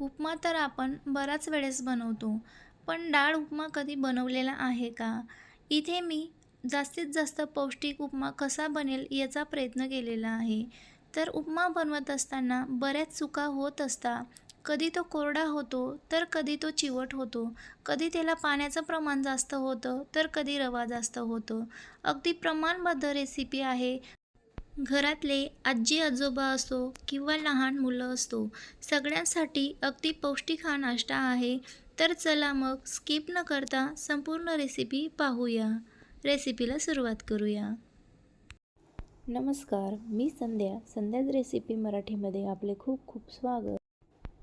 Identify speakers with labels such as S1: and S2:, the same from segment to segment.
S1: उपमा तर आपण बराच वेळेस बनवतो पण डाळ उपमा कधी बनवलेला आहे का? इथे मी जास्तीत जास्त पौष्टिक उपमा कसा बनेल याचा प्रयत्न केलेला आहे. तर उपमा बनवत असताना बऱ्याच चुका होत असता कधी तो कोरडा होतो तर कधी तो चिवट होतो कधी त्याला पाण्याचं प्रमाण जास्त होतं तर कधी रवा जास्त होतो. अगदी प्रमाणबद्ध रेसिपी आहे. घरातले आजी आजोबा असो किंवा लहान मुलं असतो सगळ्यांसाठी अगदी पौष्टिक हा नाश्ता आहे. तर चला मग स्किप न करता संपूर्ण रेसिपी पाहूया. रेसिपीला सुरुवात करूया.
S2: नमस्कार मी संध्या. संध्याच रेसिपी मराठीमध्ये आपले खूप खूप स्वागत.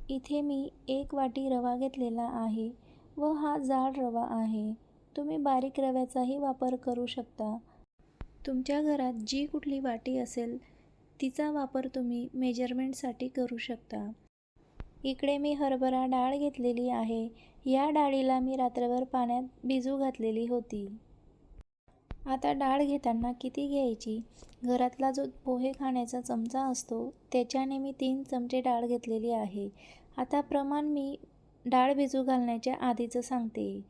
S2: इथे मी एक वाटी रवा घेतलेला आहे व हा जाड रवा आहे. तुम्ही बारीक रव्याचाही वापर करू शकता. तुमच्या घरात जी कुठली वाटी असेल तिचा वापर तुम्ही मेजरमेंटसाठी करू शकता. इकडे मी हरभरा डाळ घेतलेली आहे. या डाळीला मी रात्रभर पाण्यात भिजू घातलेली होती. आता डाळ घेताना किती घ्यायची? घरातला जो पोहे खाण्याचा चमचा असतो त्याच्याने मी तीन चमचे डाळ घेतलेली आहे. आता प्रमाण मी डाळ भिजू घालण्याच्या आधीचं सांगते.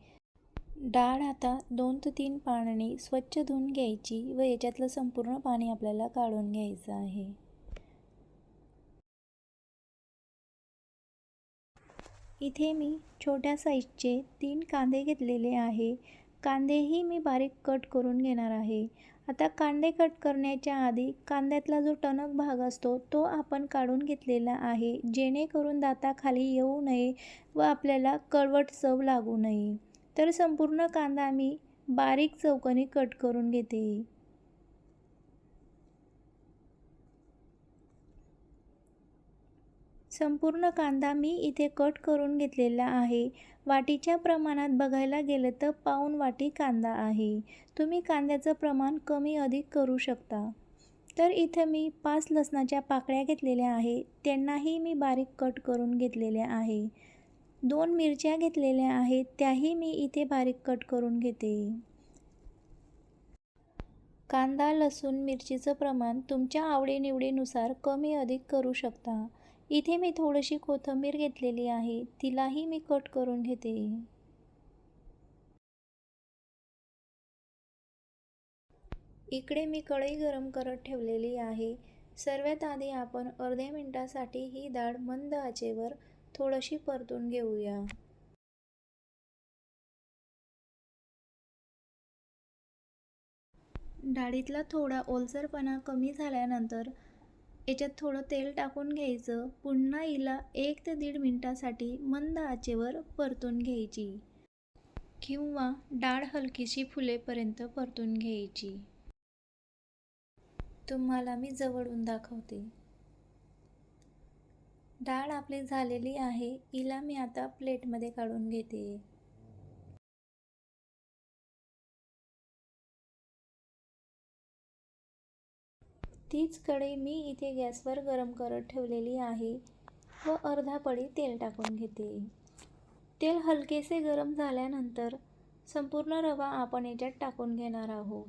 S2: डाळ आता दोन ते तीन पाण्याने स्वच्छ धुवून घ्यायची व याच्यातलं संपूर्ण पाणी आपल्याला काढून घ्यायचं आहे. इथे मी छोट्या साईजचे तीन कांदे घेतलेले आहे. कांदेही मी बारीक कट करून घेणार आहे. आता कांदे कट करण्याच्या आधी कांद्यातला जो टणक भाग असतो तो आपण काढून घेतलेला आहे. जेणेकरून दाताखाली येऊ नये व आपल्याला कळवट चव लागू नये. तर संपूर्ण कांदा मी बारीक चौकनी कट करून घेते. संपूर्ण कांदा मी इथे कट करून घेतलेला आहे. वाटीच्या प्रमाणात बघायला गेलं तर पाऊन वाटी कांदा आहे. तुम्ही कांद्याचं प्रमाण कमी अधिक करू शकता. तर इथं मी पाच लसणाच्या पाकळ्या घेतलेल्या आहे. त्यांनाही मी बारीक कट करून घेतलेल्या आहे. दोन मिरच्या घेतलेल्या आहेत त्याही मी इथे बारीक कट करून घेते. कांदा लसूण मिरचीचं प्रमाण तुमच्या आवडीनिवडीनुसार कमी अधिक करू शकता. इथे मी थोडीशी कोथिंबीर घेतलेली आहे तिलाही मी कट करून घेते. इकडे मी कढई गरम करत ठेवलेली आहे. सर्वात आधी आपण अर्ध्या मिनटासाठी ही डाळ मंद आचेवर थोडीशी परतून घेऊया. डाळीतला थोडा ओलसरपणा कमी झाल्यानंतर याच्यात थोडं तेल टाकून घ्यायचं. पुन्हा हिला एक ते दीड मिनटासाठी मंद आचेवर परतून घ्यायची. किंवा डाळ हलकीशी फुलेपर्यंत परतून घ्यायची. तुम्हाला मी जवळून दाखवते. डाळ आपली झालेली आहे हिला मी आता प्लेटमध्ये काढून घेते. तीच कढई मी इथे गॅसवर गरम करत ठेवलेली आहे व अर्धा पळी तेल टाकून घेते. तेल हलकेसे गरम झाल्यानंतर संपूर्ण रवा आपण याच्यात टाकून घेणार आहोत.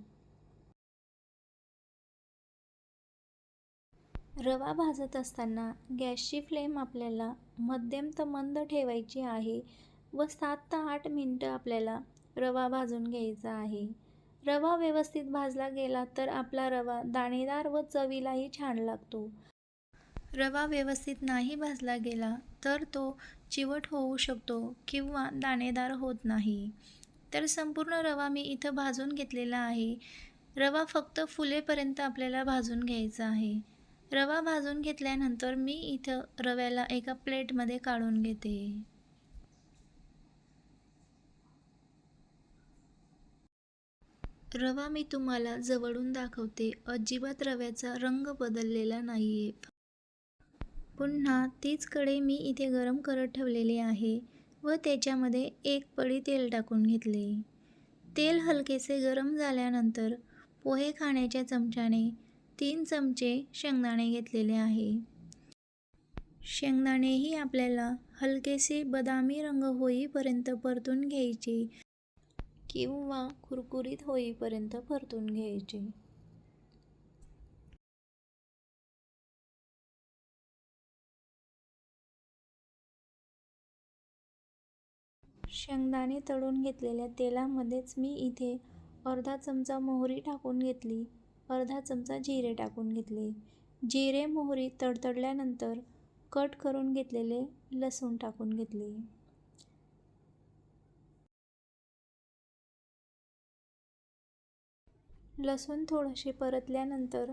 S2: रवा भाजत असताना गॅसची फ्लेम आपल्याला मध्यम तर मंद ठेवायची आहे व सात ते आठ मिनटं आपल्याला रवा भाजून घ्यायचा आहे. रवा व्यवस्थित भाजला गेला तर आपला रवा दाणेदार व चवीलाही छान लागतो. रवा व्यवस्थित नाही भाजला गेला तर तो चिवट होऊ शकतो किंवा दाणेदार होत नाही. तर संपूर्ण रवा मी इथं भाजून घेतलेला आहे. रवा फक्त फुलेपर्यंत आपल्याला भाजून घ्यायचा आहे. रवा भाजून घेतल्यानंतर मी इथं रव्याला एका प्लेटमध्ये काढून घेते. रवा मी तुम्हाला जवळून दाखवते. अजिबात रव्याचा रंग बदललेला नाही आहे पुन्हा तीच कढई मी इथे गरम करत ठेवलेली आहे व त्याच्यामध्ये एक पडी तेल टाकून घेतले. तेल हलकेसे गरम झाल्यानंतर पोहे खाण्याच्या चमच्याने तीन चमचे शेंगदाणे घेतलेले आहे. शेंगदाणेही आपल्याला हलकेसे बदामी रंग होईपर्यंत परतून घ्यायचे किंवा कुरकुरीत होईपर्यंत परतून घ्यायचे. शेंगदाणे तळून घेतलेल्या तेलामध्येच मी इथे अर्धा चमचा मोहरी टाकून घेतली. अर्धा चमचा जिरे टाकून घेतले. जिरे मोहरी तडतडल्यानंतर कट करून घेतलेले लसूण टाकून घेतले. लसूण थोडेसे परतल्यानंतर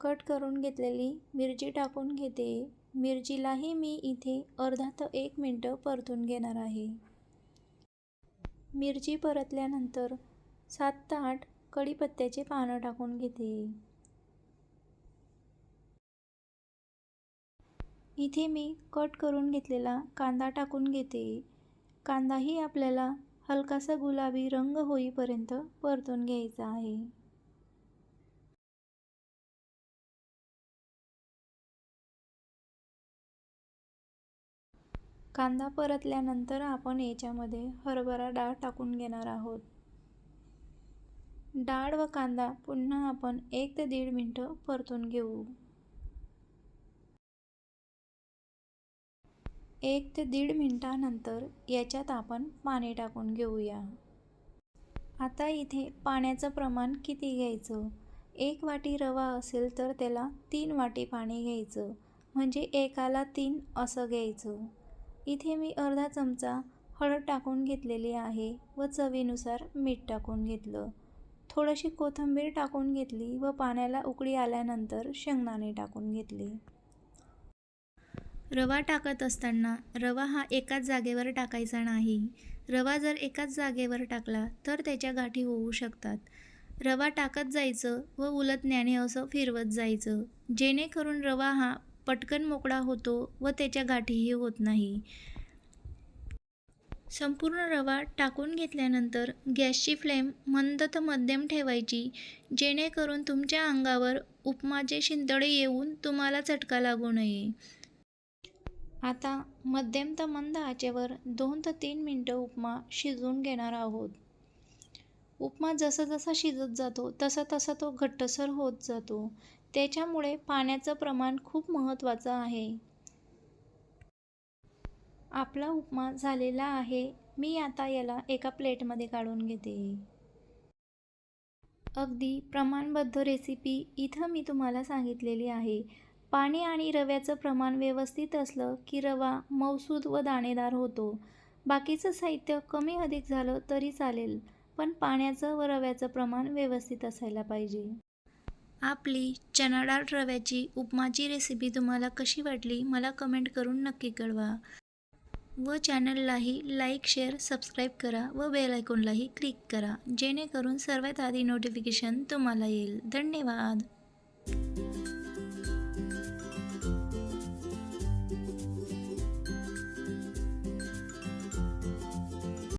S2: कट करून घेतलेली मिरची टाकून घेते. मिरचीलाही मी इथे अर्धा तर एक मिनटं परतून घेणार आहे. मिरची परतल्यानंतर सात ते आठ कढीपत्त्याचे पानं टाकून घेते. इथे मी कट करून घेतलेला कांदा टाकून घेते. कांदाही आपल्याला हलकासा गुलाबी रंग होईपर्यंत परतून घ्यायचा आहे. कांदा परतल्यानंतर आपण याच्यामध्ये हरभरा डाळ टाकून घेणार आहोत. डाळ व कांदा पुन्हा आपण एक ते दीड मिनटं परतून घेऊ. एक ते दीड मिनटानंतर याच्यात आपण पाणी टाकून घेऊया. आता इथे पाण्याचं प्रमाण किती घ्यायचं? एक वाटी रवा असेल तर त्याला तीन वाटी पाणी घ्यायचं म्हणजे एकाला तीन असं घ्यायचं. इथे मी अर्धा चमचा हळद टाकून घेतलेली आहे व चवीनुसार मीठ टाकून घेतलं. थोडीशी कोथिंबीर टाकून घेतली व पाण्याला उकळी आल्यानंतर शेंगदाणे टाकून घेतले.
S1: रवा टाकत असताना रवा हा एकाच जागेवर टाकायचा नाही. रवा जर एकाच जागेवर टाकला तर त्याच्या गाठी होऊ शकतात. रवा टाकत जायचं व उलटण्याने असं फिरवत जायचं. जेणेकरून रवा हा पटकन मोकळा होतो व त्याच्या गाठीही होत नाही. संपूर्ण रवा टाकून घेतल्यानंतर गॅसची फ्लेम मंद तर मध्यम ठेवायची जेणेकरून तुमच्या अंगावर उपमाचे शिंतळे येऊन तुम्हाला चटका लागू नये.
S2: आता मध्यम तर मंद आचेवर दोन ते तीन मिनटं उपमा शिजवून घेणार आहोत. उपमा जसा जसा शिजत जातो तसा तसा तो घट्टसर होत जातो. त्याच्यामुळे पाण्याचं प्रमाण खूप महत्त्वाचं आहे. आपला उपमा झालेला आहे. मी आता याला एका प्लेटमध्ये काढून घेते. अगदी प्रमाणबद्ध रेसिपी इथं मी तुम्हाला सांगितलेली आहे. पाणी आणि रव्याचं प्रमाण व्यवस्थित असलं की रवा मऊसूद व दाणेदार होतो. बाकीचं साहित्य कमी अधिक झालं तरी चालेल पण पाण्याचं व रव्याचं प्रमाण व्यवस्थित असायला पाहिजे.
S1: आपली चणाडाळ रव्याची उपमाची रेसिपी तुम्हाला कशी वाटली मला कमेंट करून नक्की कळवा. व चॅनललाही लाईक शेअर सबस्क्राईब करा व बेल आयकॉनलाही क्लिक करा जेणेकरून सर्वात आधी नोटिफिकेशन तुम्हाला येईल. धन्यवाद.